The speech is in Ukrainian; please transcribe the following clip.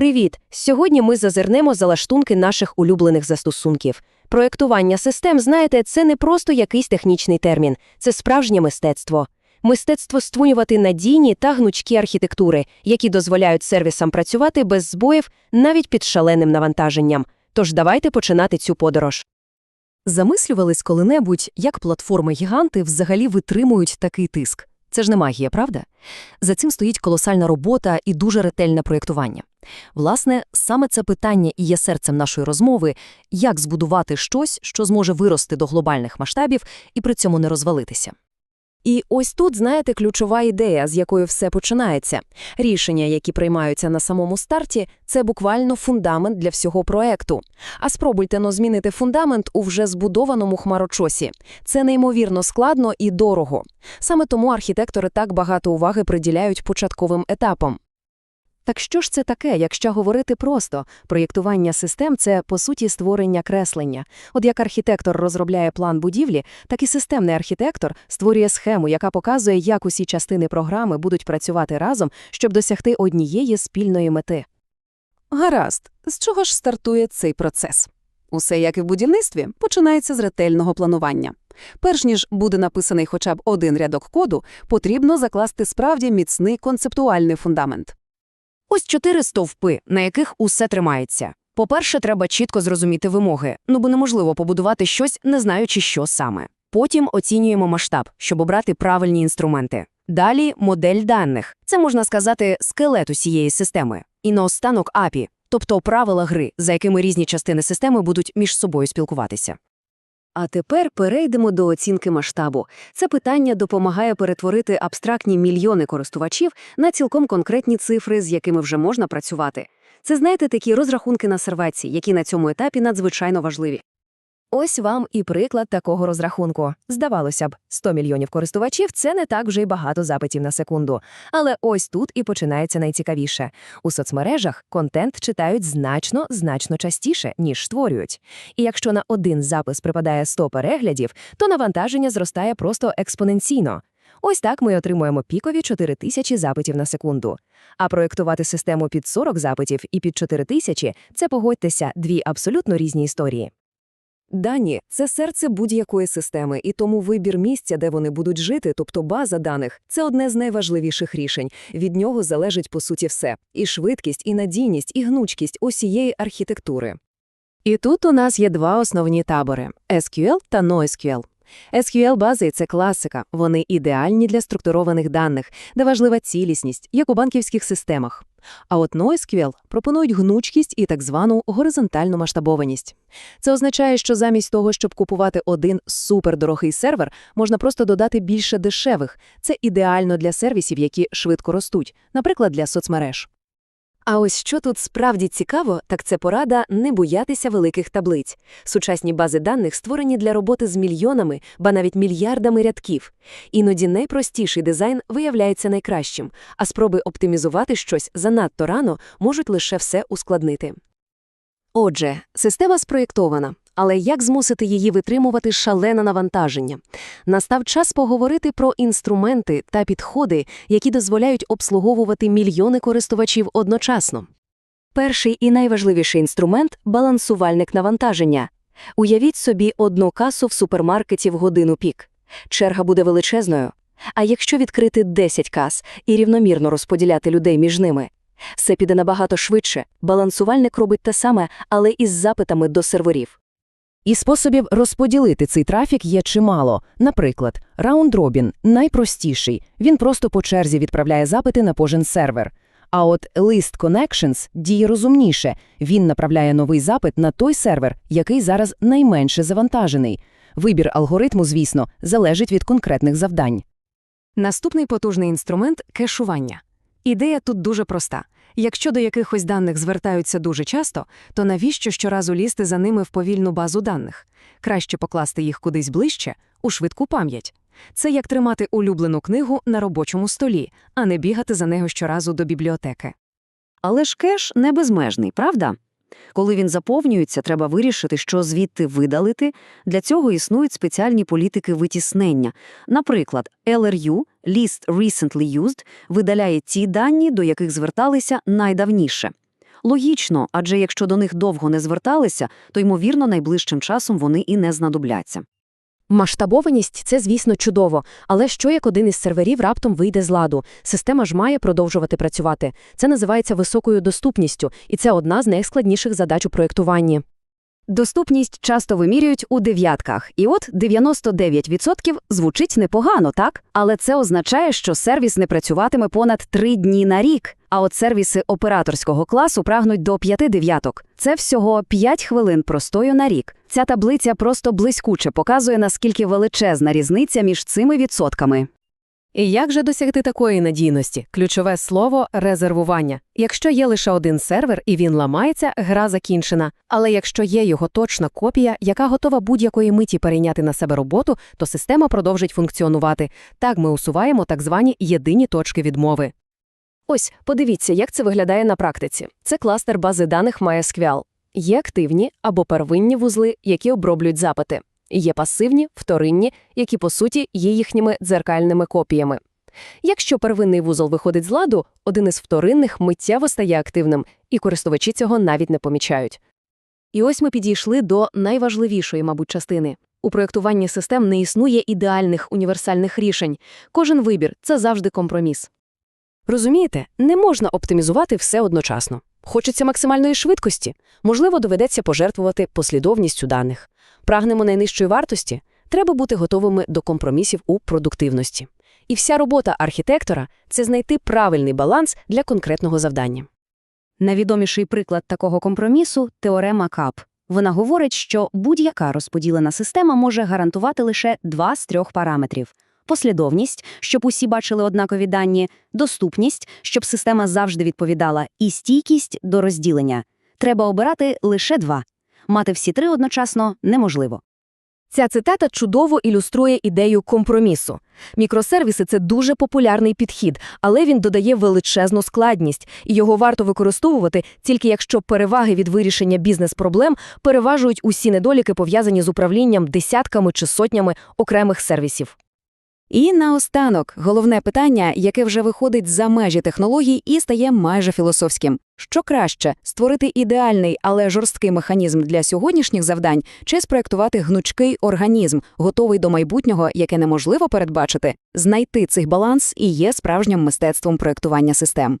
Привіт! Сьогодні ми зазирнемо за лаштунки наших улюблених застосунків. Проєктування систем, знаєте, це не просто якийсь технічний термін, це справжнє мистецтво. Мистецтво створювати надійні та гнучкі архітектури, які дозволяють сервісам працювати без збоїв навіть під шаленим навантаженням. Тож давайте починати цю подорож. Замислювались коли-небудь, як платформи-гіганти взагалі витримують такий тиск. Це ж не магія, правда? За цим стоїть колосальна робота і дуже ретельне проєктування. Власне, саме це питання і є серцем нашої розмови – як збудувати щось, що зможе вирости до глобальних масштабів і при цьому не розвалитися. І ось тут, знаєте, ключова ідея, з якої все починається. Рішення, які приймаються на самому старті, це буквально фундамент для всього проекту. А спробуйте но змінити фундамент у вже збудованому хмарочосі. Це неймовірно складно і дорого. Саме тому архітектори так багато уваги приділяють початковим етапам. Так що ж це таке, якщо говорити просто? Проєктування систем – це, по суті, створення креслення. От як архітектор розробляє план будівлі, так і системний архітектор створює схему, яка показує, як усі частини програми будуть працювати разом, щоб досягти однієї спільної мети. Гаразд, з чого ж стартує цей процес? Усе, як і в будівництві, починається з ретельного планування. Перш ніж буде написаний хоча б один рядок коду, потрібно закласти справді міцний концептуальний фундамент. Ось чотири стовпи, на яких усе тримається. По-перше, треба чітко зрозуміти вимоги, ну бо неможливо побудувати щось, не знаючи, що саме. Потім оцінюємо масштаб, щоб обрати правильні інструменти. Далі модель даних. Це можна сказати скелет усієї системи. І наостанок API, тобто правила гри, за якими різні частини системи будуть між собою спілкуватися. А тепер перейдемо до оцінки масштабу. Це питання допомагає перетворити абстрактні мільйони користувачів на цілком конкретні цифри, з якими вже можна працювати. Це, знаєте, такі розрахунки на серваці, які на цьому етапі надзвичайно важливі. Ось вам і приклад такого розрахунку. Здавалося б, 100 мільйонів користувачів – це не так вже й багато запитів на секунду. Але ось тут і починається найцікавіше. У соцмережах контент читають значно, значно частіше, ніж створюють. І якщо на один запис припадає 100 переглядів, то навантаження зростає просто експоненційно. Ось так ми отримуємо пікові 4 тисячі запитів на секунду. А проєктувати систему під 40 запитів і під 4 тисячі – це, погодьтеся, дві абсолютно різні історії. Дані це серце будь-якої системи, і тому вибір місця, де вони будуть жити, тобто база даних, це одне з найважливіших рішень. Від нього залежить по суті все: і швидкість, і надійність, і гнучкість усієї архітектури. І тут у нас є два основні табори SQL та NoSQL. SQL-бази – це класика, вони ідеальні для структурованих даних, де важлива цілісність, як у банківських системах. А от NoSQL пропонують гнучкість і так звану горизонтальну масштабованість. Це означає, що замість того, щоб купувати один супердорогий сервер, можна просто додати більше дешевих. Це ідеально для сервісів, які швидко ростуть, наприклад, для соцмереж. А ось що тут справді цікаво, так це порада не боятися великих таблиць. Сучасні бази даних створені для роботи з мільйонами, ба навіть мільярдами рядків. Іноді найпростіший дизайн виявляється найкращим, а спроби оптимізувати щось занадто рано можуть лише все ускладнити. Отже, система спроєктована, але як змусити її витримувати шалене навантаження? Настав час поговорити про інструменти та підходи, які дозволяють обслуговувати мільйони користувачів одночасно. Перший і найважливіший інструмент балансувальник навантаження. Уявіть собі одну касу в супермаркеті в годину пік. Черга буде величезною. А якщо відкрити 10 кас і рівномірно розподіляти людей між ними, все піде набагато швидше. Балансувальник робить те саме, але із запитами до серверів. І способів розподілити цей трафік є чимало. Наприклад, раунд-робін – найпростіший. Він просто по черзі відправляє запити на кожен сервер. А от List Connections діє розумніше. Він направляє новий запит на той сервер, який зараз найменше завантажений. Вибір алгоритму, звісно, залежить від конкретних завдань. Наступний потужний інструмент кешування. Ідея тут дуже проста. Якщо до якихось даних звертаються дуже часто, то навіщо щоразу лізти за ними в повільну базу даних? Краще покласти їх кудись ближче, у швидку пам'ять. Це як тримати улюблену книгу на робочому столі, а не бігати за нею щоразу до бібліотеки. Але ж кеш не безмежний, правда? Коли він заповнюється, треба вирішити, що звідти видалити. Для цього існують спеціальні політики витіснення. Наприклад, LRU – List Recently Used видаляє ті дані, до яких зверталися найдавніше. Логічно, адже якщо до них довго не зверталися, то, ймовірно, найближчим часом вони і не знадобляться. Масштабованість – це, звісно, чудово, але що як один із серверів раптом вийде з ладу? Система ж має продовжувати працювати. Це називається високою доступністю, і це одна з найскладніших задач у проєктуванні. Доступність часто вимірюють у дев'ятках, і от 99% звучить непогано, так? Але це означає, що сервіс не працюватиме понад три дні на рік. А от сервіси операторського класу прагнуть до п'яти дев'яток. Це всього 5 хвилин простою на рік. Ця таблиця просто блискуче показує, наскільки величезна різниця між цими відсотками. І як же досягти такої надійності? Ключове слово – резервування. Якщо є лише один сервер і він ламається, гра закінчена. Але якщо є його точна копія, яка готова будь-якої миті перейняти на себе роботу, то система продовжить функціонувати. Так ми усуваємо так звані єдині точки відмови. Ось, подивіться, як це виглядає на практиці. Це кластер бази даних MySQL. Є активні або первинні вузли, які оброблюють запити. Є пасивні, вторинні, які, по суті, є їхніми дзеркальними копіями. Якщо первинний вузол виходить з ладу, один із вторинних миттєво стає активним, і користувачі цього навіть не помічають. І ось ми підійшли до найважливішої, мабуть, частини. У проєктуванні систем не існує ідеальних універсальних рішень. Кожен вибір – це завжди компроміс. Розумієте, не можна оптимізувати все одночасно. Хочеться максимальної швидкості. Можливо, доведеться пожертвувати послідовністю даних. Прагнемо найнижчої вартості. Треба бути готовими до компромісів у продуктивності. І вся робота архітектора – це знайти правильний баланс для конкретного завдання. Найвідоміший приклад такого компромісу – теорема КАП. Вона говорить, що будь-яка розподілена система може гарантувати лише два з трьох параметрів. Послідовність, щоб усі бачили однакові дані, доступність, щоб система завжди відповідала, і стійкість до розділення. Треба обирати лише два. Мати всі три одночасно неможливо. Ця цитата чудово ілюструє ідею компромісу. Мікросервіси – це дуже популярний підхід, але він додає величезну складність, і його варто використовувати тільки якщо переваги від вирішення бізнес-проблем переважують усі недоліки, пов'язані з управлінням десятками чи сотнями окремих сервісів. І наостанок, головне питання, яке вже виходить за межі технологій і стає майже філософським. Що краще – створити ідеальний, але жорсткий механізм для сьогоднішніх завдань, чи спроектувати гнучкий організм, готовий до майбутнього, яке неможливо передбачити? Знайти цей баланс і є справжнім мистецтвом проектування систем.